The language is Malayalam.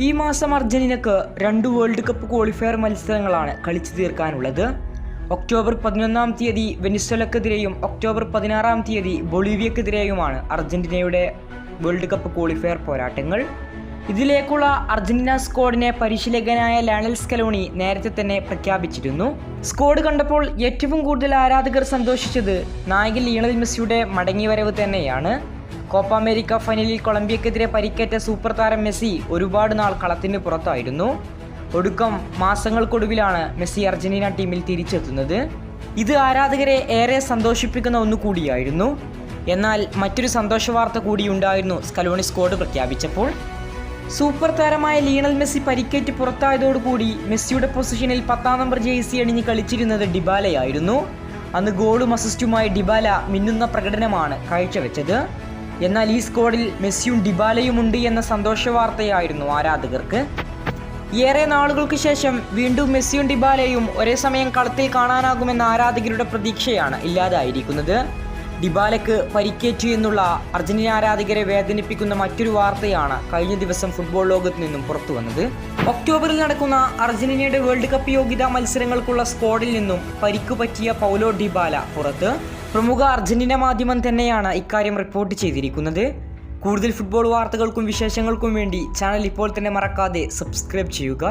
ഈ മാസം അർജന്റീനക്ക് രണ്ട് വേൾഡ് കപ്പ് ക്വാളിഫയർ മത്സരങ്ങളാണ് കളിച്ചു തീർക്കാനുള്ളത്. ഒക്ടോബർ പതിനൊന്നാം തീയതി വെനിസ്വലക്കെതിരെയും ഒക്ടോബർ പതിനാറാം തീയതി ബൊളീവിയക്കെതിരെയുമാണ് അർജന്റീനയുടെ വേൾഡ് കപ്പ് ക്വാളിഫയർ പോരാട്ടങ്ങൾ. ഇതിലേക്കുള്ള അർജന്റീന സ്ക്വാഡിനെ പരിശീലകനായ ലാനൽ സ്കലോണി നേരത്തെ തന്നെ പ്രഖ്യാപിച്ചിരുന്നു. സ്ക്വാഡ് കണ്ടപ്പോൾ ഏറ്റവും കൂടുതൽ ആരാധകർ സന്തോഷിച്ചത് നായകൻ ലിയണൽ മെസ്സിയുടെ മടങ്ങിവരവ് തന്നെയാണ്. കോപ്പ അമേരിക്ക ഫൈനലിൽ കൊളംബിയക്കെതിരെ പരിക്കേറ്റ സൂപ്പർ താരം മെസ്സി ഒരുപാട് നാൾ കളത്തിന് പുറത്തായിരുന്നു. ഒടുക്കം മാസങ്ങൾക്കൊടുവിലാണ് മെസ്സി അർജന്റീന ടീമിൽ തിരിച്ചെത്തുന്നത്. ഇത് ആരാധകരെ ഏറെ സന്തോഷിപ്പിക്കുന്ന ഒന്നു കൂടിയായിരുന്നു. എന്നാൽ മറ്റൊരു സന്തോഷ വാർത്ത കൂടിയുണ്ടായിരുന്നു സ്കലോണി സ്കോഡ് പ്രഖ്യാപിച്ചപ്പോൾ. സൂപ്പർ താരമായ ലീണൽ മെസ്സി പരിക്കേറ്റ് പുറത്തായതോടുകൂടി മെസ്സിയുടെ പൊസിഷനിൽ പത്താം നമ്പർ ജേഴ്സി അണിഞ്ഞ് കളിച്ചിരുന്നത് ഡിബാലയായിരുന്നു. അന്ന് ഗോളും അസിസ്റ്റുമായി ഡിബാല മിന്നുന്ന പ്രകടനമാണ് കാഴ്ചവെച്ചത്. എന്നാൽ ഈ സ്ക്വാഡിൽ മെസ്സിയും ഡിബാലയും ഉണ്ട് എന്ന സന്തോഷ വാർത്തയായിരുന്നു ആരാധകർക്ക്. ഏറെ നാളുകൾക്ക് ശേഷം വീണ്ടും മെസ്സിയും ഡിബാലയും ഒരേ സമയം കളത്തിൽ കാണാനാകുമെന്ന ആരാധകരുടെ പ്രതീക്ഷയാണ് ഇല്ലാതായിരിക്കുന്നത്. ഡിബാലയ്ക്ക് പരിക്കേറ്റു എന്നുള്ള അർജന്റീന ആരാധകരെ വേദനിപ്പിക്കുന്ന മറ്റൊരു വാർത്തയാണ് കഴിഞ്ഞ ദിവസം ഫുട്ബോൾ ലോകത്ത് നിന്നും പുറത്തു വന്നത്. ഒക്ടോബറിൽ നടക്കുന്ന അർജന്റീനയുടെ വേൾഡ് കപ്പ് യോഗ്യതാ മത്സരങ്ങൾക്കുള്ള സ്ക്വാഡിൽ നിന്നും പരിക്കു പറ്റിയ പൗലോ ഡിബാല പുറത്ത്. പ്രമുഖ അർജന്റീന മാധ്യമം തന്നെയാണ് ഇക്കാര്യം റിപ്പോർട്ട് ചെയ്തിരിക്കുന്നത്. കൂടുതൽ ഫുട്ബോൾ വാർത്തകൾക്കും വിശേഷങ്ങൾക്കും വേണ്ടി ചാനൽ ഇപ്പോൾ തന്നെ മറക്കാതെ സബ്സ്ക്രൈബ് ചെയ്യുക.